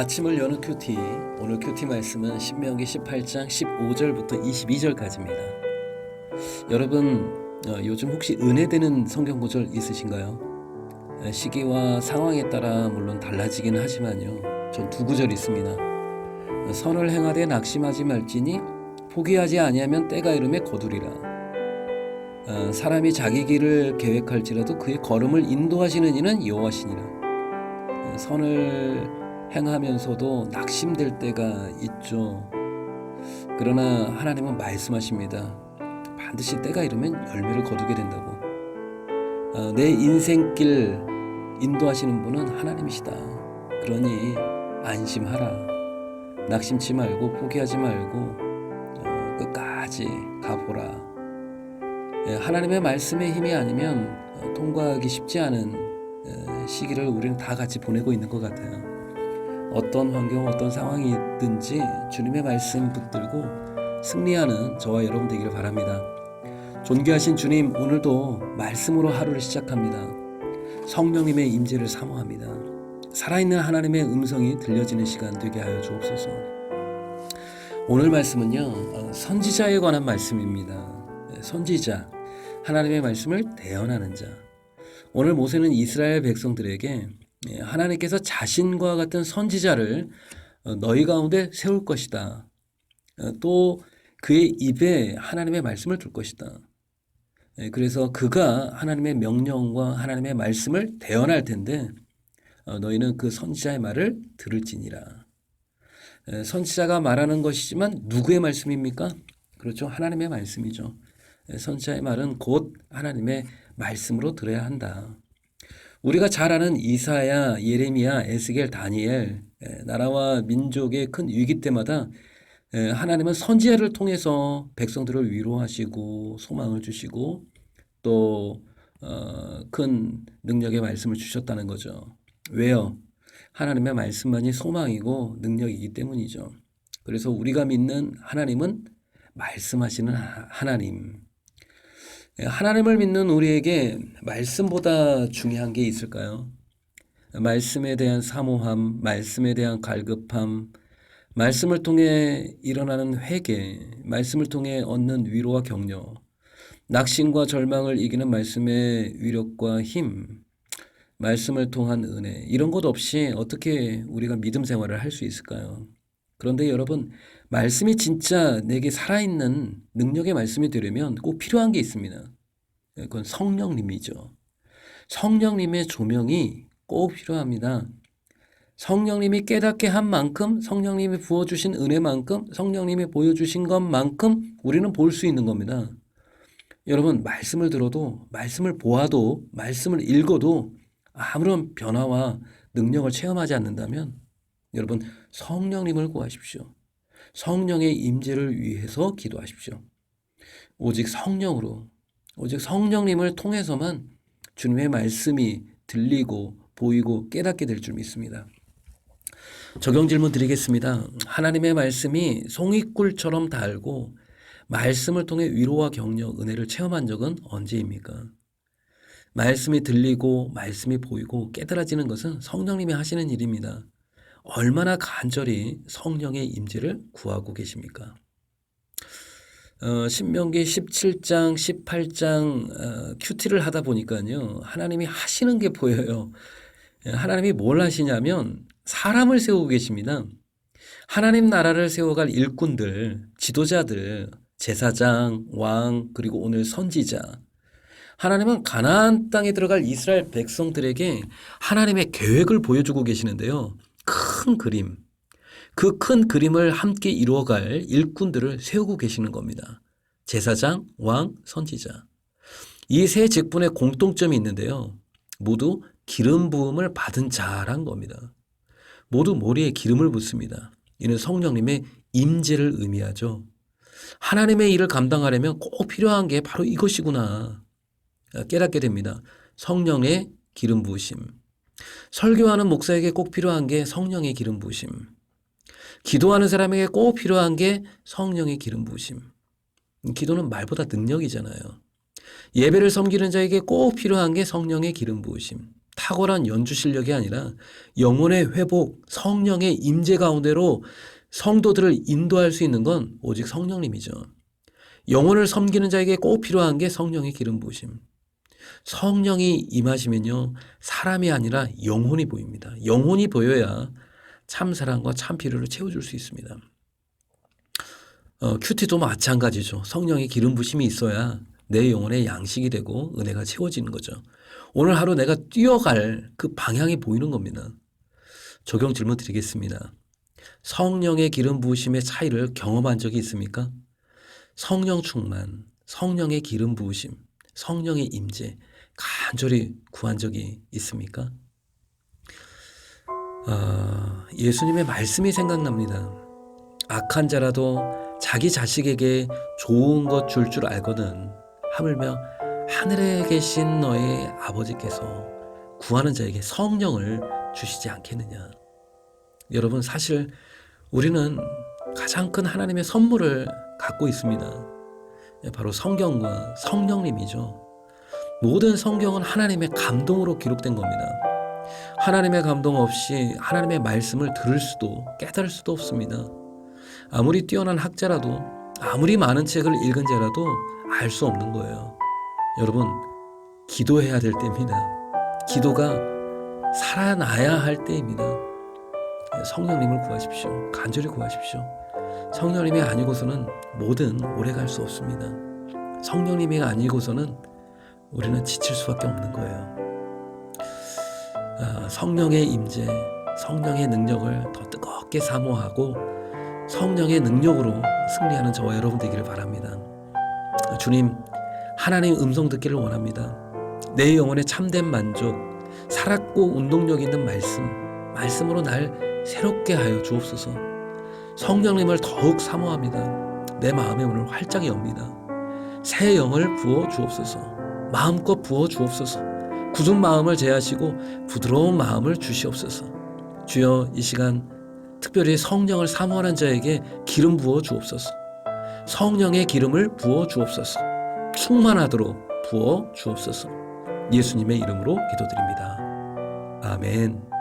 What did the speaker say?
아침을 여는 큐티 오늘 큐티 말씀은 신명기 18장 15절부터 22절까지입니다. 여러분 어, 요즘 혹시 은혜되는 성경 구절 있으신가요? 에, 시기와 상황에 따라 물론 달라지긴 하지만요. 전 두 구절 있습니다. 어, 선을 행하되 낙심하지 말지니 포기하지 아니하면 때가 이름에 거두리라. 어, 사람이 자기 길을 계획할지라도 그의 걸음을 인도하시는 이는 여호와시니라. 어, 선을 행하면서도 낙심될 때가 있죠. 그러나 하나님은 말씀하십니다. 반드시 때가 이르면 열매를 거두게 된다고. 어, 내 인생길 인도하시는 분은 하나님이시다. 그러니 안심하라. 낙심치 말고 포기하지 말고 어, 끝까지 가보라. 예, 하나님의 말씀의 힘이 아니면 어, 통과하기 쉽지 않은 어, 시기를 우리는 다 같이 보내고 있는 것 같아요. 어떤 환경, 어떤 상황이 있든지 주님의 말씀 붙들고 승리하는 저와 여러분 되기를 바랍니다. 존귀하신 주님, 오늘도 말씀으로 하루를 시작합니다. 성령님의 임재를 사모합니다. 살아있는 하나님의 음성이 들려지는 시간 되게 하여 주옵소서. 오늘 말씀은요, 어, 선지자에 관한 말씀입니다. 네, 선지자, 하나님의 말씀을 대언하는 자. 오늘 모세는 이스라엘 백성들에게 예, 하나님께서 자신과 같은 선지자를 어, 너희 가운데 세울 것이다. 어, 또 그의 입에 하나님의 말씀을 둘 것이다. 예, 그래서 그가 하나님의 명령과 하나님의 말씀을 대언할 텐데 어, 너희는 그 선지자의 말을 들을지니라. 예, 선지자가 말하는 것이지만 누구의 말씀입니까? 그렇죠. 하나님의 말씀이죠. 예, 선지자의 말은 곧 하나님의 말씀으로 들어야 한다. 우리가 잘 아는 이사야, 예레미야, 에스겔, 다니엘, 예, 나라와 민족의 큰 위기 때마다 예, 하나님은 선지자를 통해서 백성들을 위로하시고 소망을 주시고 또 어, 큰 능력의 말씀을 주셨다는 거죠. 왜요? 하나님의 말씀만이 소망이고 능력이기 때문이죠. 그래서 우리가 믿는 하나님은 말씀하시는 하- 하나님. 예, 하나님을 믿는 우리에게 말씀보다 중요한 게 있을까요? 말씀에 대한 사모함, 말씀에 대한 갈급함, 말씀을 통해 일어나는 회개, 말씀을 통해 얻는 위로와 격려, 낙심과 절망을 이기는 말씀의 위력과 힘, 말씀을 통한 은혜, 이런 것 없이 어떻게 우리가 믿음 생활을 할 수 있을까요? 그런데 여러분, 말씀이 진짜 내게 살아있는 능력의 말씀이 되려면 꼭 필요한 게 있습니다. 그건 성령님이죠. 성령님의 조명이 꼭 필요합니다. 성령님이 깨닫게 한 만큼, 성령님이 부어주신 은혜만큼, 성령님이 보여주신 것만큼 우리는 볼 수 있는 겁니다. 여러분, 말씀을 들어도, 말씀을 보아도, 말씀을 읽어도 아무런 변화와 능력을 체험하지 않는다면 여러분, 성령님을 구하십시오. 성령의 임재를 위해서 기도하십시오. 오직 성령으로, 오직 성령님을 통해서만 주님의 말씀이 들리고 보이고 깨닫게 될 줄 믿습니다. 적용 질문 드리겠습니다. 하나님의 말씀이 송이꿀처럼 달고 말씀을 통해 위로와 격려, 은혜를 체험한 적은 언제입니까? 말씀이 들리고 말씀이 보이고 깨달아지는 것은 성령님이 하시는 일입니다. 얼마나 간절히 성령의 임재를 구하고 계십니까? 어, 신명기 17장, 18장 어, 큐티를 하다 보니까요. 하나님이 하시는 게 보여요. 예, 하나님이 뭘 하시냐면 사람을 세우고 계십니다. 하나님 나라를 세워갈 일꾼들, 지도자들, 제사장, 왕, 그리고 오늘 선지자. 하나님은 가나안 땅에 들어갈 이스라엘 백성들에게 하나님의 계획을 보여주고 계시는데요. 큰 그림, 그 큰 그림을 함께 이루어갈 일꾼들을 세우고 계시는 겁니다. 제사장, 왕, 선지자. 이 세 직분의 공통점이 있는데요. 모두 기름 부음을 받은 자란 겁니다. 모두 머리에 기름을 붓습니다. 이는 성령님의 임재를 의미하죠. 하나님의 일을 감당하려면 꼭 필요한 게 바로 이것이구나. 깨닫게 됩니다. 성령의 기름 부으심. 설교하는 목사에게 꼭 필요한 게 성령의 기름 부으심. 기도하는 사람에게 꼭 필요한 게 성령의 기름 부으심. 기도는 말보다 능력이잖아요. 예배를 섬기는 자에게 꼭 필요한 게 성령의 기름 부으심. 탁월한 연주 실력이 아니라 영혼의 회복, 성령의 임재 가운데로 성도들을 인도할 수 있는 건 오직 성령님이죠. 영혼을 섬기는 자에게 꼭 필요한 게 성령의 기름 부으심. 성령이 임하시면요, 사람이 아니라 영혼이 보입니다. 영혼이 보여야 참 사랑과 참 필요를 채워줄 수 있습니다. 어, 큐티도 마찬가지죠. 성령의 기름 부심이 있어야 내 영혼의 양식이 되고 은혜가 채워지는 거죠. 오늘 하루 내가 뛰어갈 그 방향이 보이는 겁니다. 적용 질문 드리겠습니다. 성령의 기름 부으심의 차이를 경험한 적이 있습니까? 성령 충만, 성령의 기름 부으심, 성령의 임재 간절히 구한 적이 있습니까? 아, 예수님의 말씀이 생각납니다. 악한 자라도 자기 자식에게 좋은 것줄줄 알거든 하물며 하늘에 계신 너의 아버지께서 구하는 자에게 성령을 주시지 않겠느냐. 여러분 사실 우리는 가장 큰 하나님의 선물을 갖고 있습니다. 예, 바로 성경과 성령님이죠. 모든 성경은 하나님의 감동으로 기록된 겁니다. 하나님의 감동 없이 하나님의 말씀을 들을 수도 깨달을 수도 없습니다. 아무리 뛰어난 학자라도 아무리 많은 책을 읽은 자라도 알 수 없는 거예요. 여러분, 기도해야 될 때입니다. 기도가 살아나야 할 때입니다. 성령님을 구하십시오. 간절히 구하십시오. 성령님이 아니고서는 뭐든 오래 갈 수 없습니다. 성령님이 아니고서는 우리는 지칠 수밖에 없는 거예요. 아, 성령의 임재, 성령의 능력을 더 뜨겁게 사모하고 성령의 능력으로 승리하는 저와 여러분 되기를 바랍니다. 주님, 하나님 음성 듣기를 원합니다. 내 영혼의 참된 만족, 살았고 운동력 있는 말씀, 말씀으로 날 새롭게 하여 주옵소서. 성령님을 더욱 사모합니다. 내 마음에 오늘 활짝 엽니다. 새 영을 부어 주옵소서. 마음껏 부어 주옵소서. 굳은 마음을 제하시고 부드러운 마음을 주시옵소서. 주여 이 시간 특별히 성령을 사모하는 자에게 기름 부어 주옵소서. 성령의 기름을 부어 주옵소서. 충만하도록 부어 주옵소서. 예수님의 이름으로 기도드립니다. 아멘.